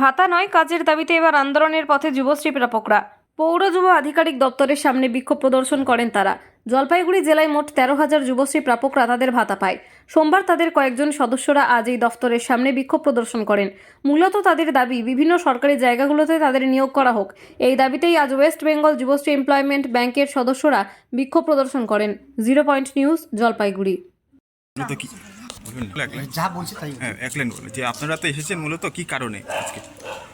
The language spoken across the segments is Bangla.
ভাতা নয়, কাজের দাবিতে এবার আন্দোলনের পথে যুবশ্রী প্রাপকরা পৌর যুব আধিকারিক দপ্তরের সামনে বিক্ষোভ প্রদর্শন করেন তারা। জলপাইগুড়ি জেলায় মোট তেরো হাজার যুবশ্রী প্রাপকরা তাদের ভাতা পায়। সোমবার তাদের কয়েকজন সদস্যরা আজ এই দফতরের সামনে বিক্ষোভ প্রদর্শন করেন। মূলত তাদের দাবি, বিভিন্ন সরকারি জায়গাগুলোতে তাদের নিয়োগ করা হোক। এই দাবিতেই আজ ওয়েস্ট বেঙ্গল যুবশ্রী এমপ্লয়মেন্ট ব্যাংকের সদস্যরা বিক্ষোভ প্রদর্শন করেন। Zero point news, Jalpaiguri. বলবেন যা বলছে তাই হ্যাঁ এক লাইন বলুন। যে আপনারা তো এসেছেন মূলত কি কারণে আজকে?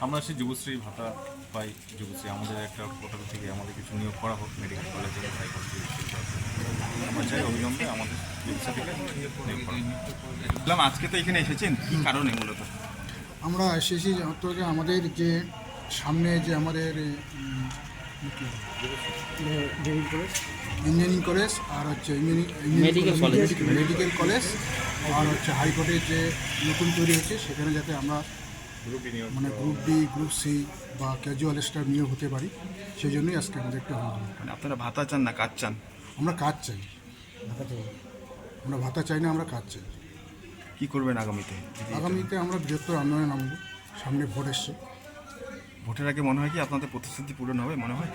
আমরা সেই যুবশ্রী ভাতা পাই যুবশ্রী। আমাদের একটা পোর্টাল থেকে আমাদের কিছু নিয়োগ করা হোক মেডিকেল কলেজে হাই কলেজে আমরা চাই অবিলম্বে আমাদের চিকিৎসা থেকে নিয়োগ করা বললাম আজকে তো এখানে এসেছেন। কি কারণে মূলত? আমরা এসেছি অন্তত আমাদের যে সামনে যে আমাদের ইঞ্জিনিয়ারিং কলেজ আর হচ্ছে মেডিকেল কলেজ মেডিকেল কলেজ আর হচ্ছে হাইকোর্টের যে নতুন তৈরি হয়েছে সেখানে যাতে আমরা মানে গ্রুপ ডি গ্রুপ সি বা ক্যাজুয়াল স্টার নিয়োগ হতে পারি সেই জন্যই আজকে আমাদের একটা মানে আপনারা ভাতা চান না কাজ চান? আমরা কাজ চাই। আমরা ভাতা চাই না আমরা কাজ চাই। কি করবেন আগামীতে? আগামীতে আমরা বৃহত্তর আন্দোলনে নামবো সামনে ভোট এসছে। ভোটের আগে মনে হয় কি আপনাদের প্রতিশ্রুতি পূরণ হবে মনে হয়?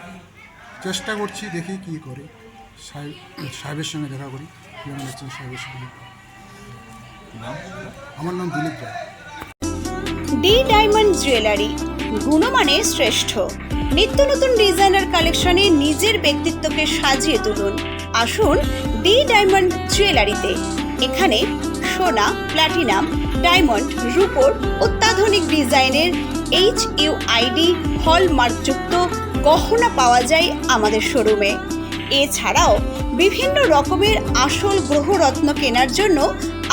চেষ্টা করছি দেখি কি করে। সাহেব সাহেবের সঙ্গে দেখা করি সাহেবের সঙ্গে। আমার নাম Dilip Roy. D diamond jewellery গুণমানে শ্রেষ্ঠ। নিত্য নতুন ডিজাইনার কালেকশনে নিজের ব্যক্তিত্বকে সাজিয়ে তুলুন। আসুন ডি ডায়মন্ড জুয়েলারিতে। এখানে সোনা, প্লাটিনাম, ডায়মন্ড, রূপোর অত্যাধুনিক ডিজাইনের এইচ ইউ আইডি হলমার্কযুক্ত গহনা পাওয়া যায় আমাদের শোরুমে। এছাড়াও বিভিন্ন রকমের আসল গ্রহরত্ন কেনার জন্য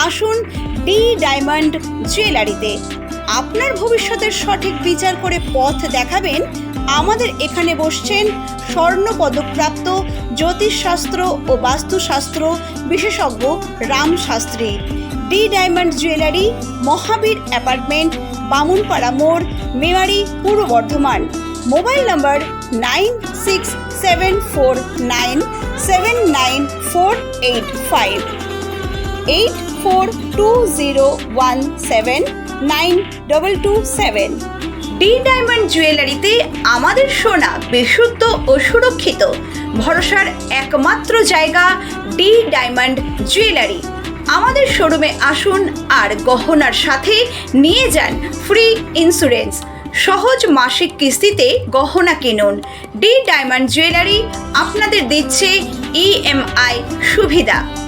আসুন ডি ডায়মন্ড জুয়েলারিতে আপনার ভবিষ্যতের সঠিক বিচার করে পথ দেখাবেন। আমাদের এখানে বসছেন স্বর্ণ পদকপ্রাপ্ত জ্যোতিষশাস্ত্র ও বাস্তুশাস্ত্র বিশেষজ্ঞ Ram Shastri D diamond jewellery Mahavir apartment, Bamunpara মোড়, Memari, Purba Bardhaman. Mobile number nine six seven four nine seven nine four eight five. Eight four two zero one seven nine double two seven D diamond জুয়েলারিতে আমাদের সোনা বিশুদ্ধ ও সুরক্ষিত। ভরসার একমাত্র জায়গা ডি ডায়মন্ড জুয়েলারি আমাদের শোরুমে আসুন আর গহনার সাথে নিয়ে যান ফ্রি ইন্স্যুরেন্স সহজ মাসিক কিস্তিতে গহনা কিনুন। ডি ডায়মন্ড জুয়েলারি আপনাদের দিচ্ছে ইএমআই সুবিধা।